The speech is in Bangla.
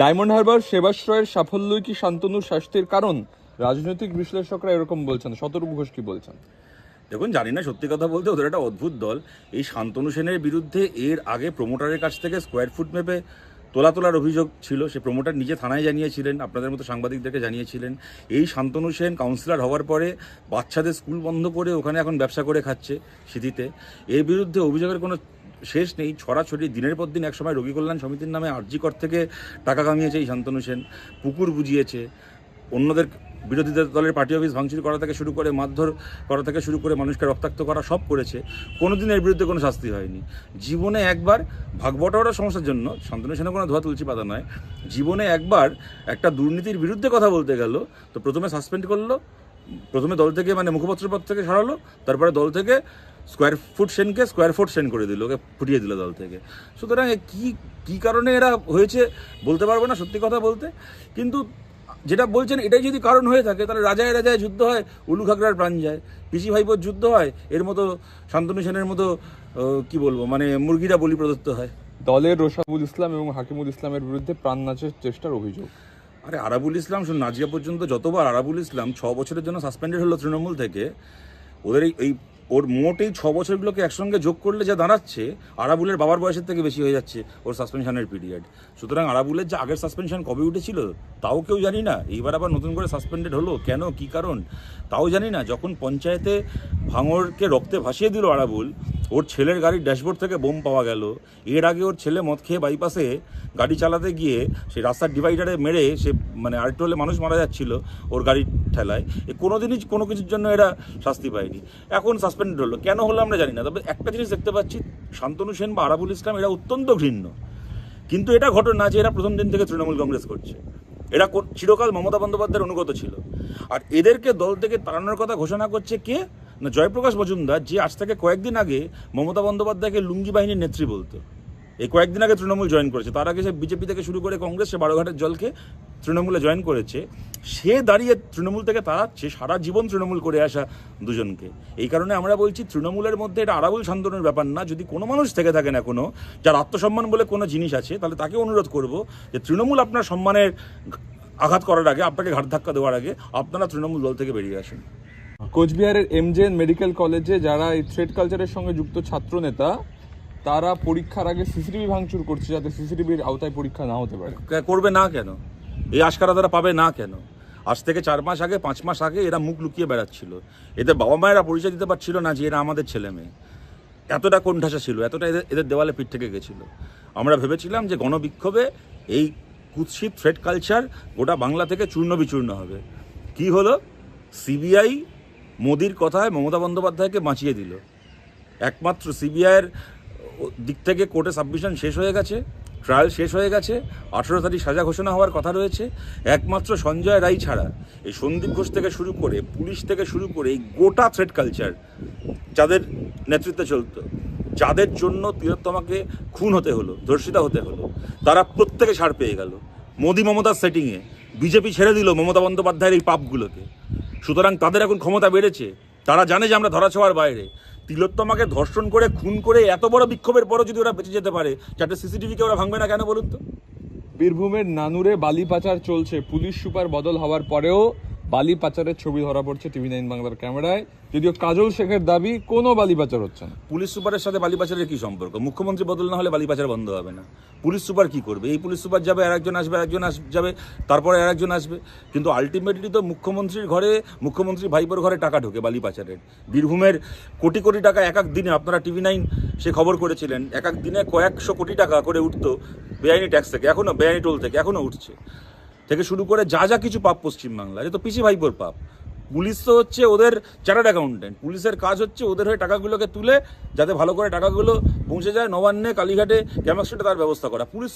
ডায়মন্ড হারবার সেবাশ্রয়ের সাফল্যই কি শান্তনুর শাস্তির কারণ? রাজনৈতিক বিশ্লেষকরা এরকম বলছেন শতরূপ ঘোষ কি বলছেন? দেখুন, জানি না, সত্যি কথা বলতে ওদের একটা অদ্ভুত দল। এই শান্তনু সেনের বিরুদ্ধে এর আগে প্রমোটারের কাছ থেকে স্কোয়ার ফুট মেপে তোলা তোলার অভিযোগ ছিল। সে প্রমোটার নিজে থানায় জানিয়েছিলেন, আপনাদের মতো সাংবাদিকদেরকে জানিয়েছিলেন। এই শান্তনু সেন কাউন্সিলর হওয়ার পরে বাচ্চাদের স্কুল বন্ধ করে ওখানে এখন ব্যবসা করে খাচ্ছে সিটিতে। এর বিরুদ্ধে অভিযোগের কোনো শেষ নেই, ছড়াছড়ি, দিনের পর দিন একসময় রোগী কল্যাণ সমিতির নামে আরজিকর থেকে টাকা কামিয়েছে এই শান্তনু সেন। পুকুর বুঝিয়েছে। অন্যদের বিরোধীদের দলের পার্টি অফিস ভাঙচুর করা থেকে শুরু করে, মারধর করা থেকে শুরু করে মানুষকে রক্তাক্ত করা সব করেছে। কোনোদিন এর বিরুদ্ধে কোনো শাস্তি হয়নি। জীবনে একবার ভাগবটাওয়ার সমস্যার জন্য শান্তনু সেনের কোনো ধোয়া তুলসী পাতা নয়। জীবনে একবার একটা দুর্নীতির বিরুদ্ধে কথা বলতে গেল, তো প্রথমে সাসপেন্ড করল প্রথমে দল থেকে মানে মুখপত্র পদ থেকে সরালো, তারপরে দল থেকে স্কোয়ার ফুট সেনকে স্কোয়ার ফুট সেন করে দিল, ওকে ফুটিয়ে দিল দল থেকে। সুতরাং কি কি কারণে এরা হয়েছে বলতে পারব না, সত্যি কথা বলতে। কিন্তু যেটা বলছেন, এটাই যদি কারণ হয়ে থাকে, তাহলে রাজায় রাজায় যুদ্ধ হয়, উলু খাগড়ার প্রাণ যায়। পিসি ভাইপোর যুদ্ধ হয়, এর মতো শান্তনু সেনের মতো কি বলব মানে মুরগিরা বলি প্রদত্ত হয়। দলের রোশাবুল ইসলাম এবং হাকিমুল ইসলামের বিরুদ্ধে প্রাণ নাচের চেষ্টার অভিযোগ। আরে আরাবুল ইসলাম শুন নাজিয়া পর্যন্ত যতবার আরাবুল ইসলাম ছ বছরের জন্য সাসপেন্ডেড হলো তৃণমূল থেকে, ওদের এই এই ওর মোট এই ছ বছরগুলোকে একসঙ্গে যোগ করলে যা দাঁড়াচ্ছে, আরাবুলের বাবার বয়সের থেকে বেশি হয়ে যাচ্ছে ওর সাসপেনশনের পিরিয়ড। সুতরাং আরাবুলের যে আগের সাসপেনশন কবে উঠেছিল, তাও কেউ জানি না। এইবার আবার নতুন করে সাসপেন্ডেড হলো, কেন, কি কারণ, তাও জানি না। যখন পঞ্চায়েতে ভাঙরকে রক্তে ভাসিয়ে দিল আরাবুল, ওর ছেলের গাড়ির ড্যাশবোর্ড থেকে বোম পাওয়া গেল। এর আগে ওর ছেলে মদ খেয়ে বাইপাসে গাড়ি চালাতে গিয়ে সেই রাস্তার ডিভাইডারে মেরে সে মানে আরেকটু হলে মানুষ মারা যাচ্ছিল ওর গাড়ির ঠেলায়। এ কোনোদিনই কোনো কিছুর জন্য এরা শাস্তি পায়নি। এখন সাসপেন্ডেড হলো। কেন হলো আমরা জানি না, তবে একটা জিনিস দেখতে পাচ্ছি, শান্তনু সেন বা আরাবুল ইসলাম এরা অত্যন্ত ঘৃণ্য। কিন্তু এটা ঘটনা যে এরা প্রথম দিন থেকে তৃণমূল কংগ্রেস করছে। এরা চিরকাল মমতা বন্দ্যোপাধ্যায়ের অনুগত ছিল। আর এদেরকে দল থেকে তাড়ানোর কথা ঘোষণা করছে কে? না, জয়প্রকাশ মজুমদার, যে আজ থেকে কয়েকদিন আগে মমতা বন্দ্যোপাধ্যায়কে লুঙ্গি বাহিনীর নেত্রী বলতো। এই কয়েকদিন আগে তৃণমূল জয়েন করেছে। তার আগে সে বিজেপি থেকে শুরু করে কংগ্রেস, সে বারোঘাটের জলকে তৃণমূলে জয়েন করেছে সে দাঁড়িয়ে তৃণমূল থেকে তাড়াচ্ছে সারা জীবন তৃণমূল করে আসা দুজনকে। এই কারণে আমরা বলছি তৃণমূলের মধ্যে এটা আরাবুল শান্তনের ব্যাপার না। যদি কোনো মানুষ থেকে থাকেন এখনও যার আত্মসম্মান বলে কোনো জিনিস আছে তাহলে তাকে অনুরোধ করব যে তৃণমূল আপনার সম্মানের আঘাত করার আগে আপনাকে ঘাট ধাক্কা দেওয়ার আগে আপনারা তৃণমূল দল থেকে বেরিয়ে আসেন। কোচবিহারের এমজেএন মেডিকেল কলেজে যারা এই থ্রেড কালচারের সঙ্গে যুক্ত ছাত্র নেতা তারা পরীক্ষার আগে সিসিটিভি ভাঙচুর করছে যাতে সিসিটিভির আওতায় পরীক্ষা না হতে পারে। করবে না কেন? এই আশকারা তারা পাবে না কেন? আজ থেকে চার মাস আগে, পাঁচ মাস আগে এরা মুখ লুকিয়ে বেড়াচ্ছিল। এদের বাবা মায়েরা পরিচয় দিতে পারছিল না যে এরা আমাদের ছেলে মেয়ে। এতটা কোণঠাসা ছিল, এতটা এদের এদের দেওয়ালে পিঠ থেকে গেছিল। আমরা ভেবেছিলাম যে গণবিক্ষোভে এই কুৎসিত থ্রেড কালচার গোটা বাংলা থেকে চূর্ণ বিচূর্ণ হবে। কি হলো? সিবিআই মোদির কথায় মমতা বন্দ্যোপাধ্যায়কে বাঁচিয়ে দিল। একমাত্র সিবিআইয়ের দিক থেকে কোর্টে সাবমিশন শেষ হয়ে গেছে। ট্রায়াল শেষ হয়ে গেছে, আঠেরো তারিখ সাজা ঘোষণা হওয়ার কথা রয়েছে, একমাত্র সঞ্জয় রায় ছাড়া এই সন্দীপ ঘোষ থেকে শুরু করে পুলিশ থেকে শুরু করে এই গোটা থ্রেড কালচার যাদের নেতৃত্বে চলতো, যাদের জন্য তিলোত্তমাকে খুন হতে হলো, ধর্ষিতা হতে হলো, তারা প্রত্যেকে ছাড় পেয়ে গেল। মোদি মমতার সেটিংয়ে বিজেপি ছেড়ে দিল মমতা বন্দ্যোপাধ্যায়ের এই পাপগুলোকে। সুতরাং তাদের এখন ক্ষমতা বেড়েছে, তারা জানে যে আমরা ধরাছোঁয়ার বাইরে। তিলোত্তমাকে ধর্ষণ করে, খুন করে, এত বড় বিক্ষোভের পরও যদি ওরা বেঁচে যেতে পারে, যাতে সিসিটিভিকে ওরা ভাঙবে না কেন বলুন তো? বীরভূমের নানুরে বালি পাচার চলছে। পুলিশ সুপার বদল হওয়ার পরেও বালি পাচারের ছবি ধরা পড়ছে টিভি নাইন বাংলার ক্যামেরায়। যদিও কাজল শেখের দাবি, কোনো বালি পাচার হচ্ছে না। পুলিশ সুপারের সাথে বালি পাচারের কি সম্পর্ক? মুখ্যমন্ত্রী বদল না হলে বালি পাচার বন্ধ হবে না। পুলিশ সুপার কি করবে? এই পুলিশ সুপার যাবে আর একজন আসবে, আরেকজন আস, যাবে, তারপরে আর একজন আসবে। কিন্তু আলটিমেটলি তো মুখ্যমন্ত্রীর ঘরে, মুখ্যমন্ত্রী ভাইপোর ঘরে টাকা ঢোকে বালি পাচারের। বীরভূমের কোটি কোটি টাকা এক এক দিনে, আপনারা টিভি নাইন সে খবর করেছিলেন এক এক দিনে কয়েকশো কোটি টাকা করে উঠতো বেআইনি ট্যাক্স থেকে এখনও বেআইনি টোল থেকে এখনও উঠছে। থেকে শুরু করে যা যা কিছু পাপ পশ্চিমবাংলায় এ তো পিসি ভাইপোর পাপ। পুলিশ তো হচ্ছে ওদের চার্টার্ড অ্যাকাউন্টেন্ট পুলিশের কাজ হচ্ছে ওদের হয়ে টাকাগুলোকে তুলে, যাতে ভালো করে টাকাগুলো পৌঁছে যায় নবান্নে, কালীঘাটে ক্যামাক্সিটে তার ব্যবস্থা করা। পুলিশ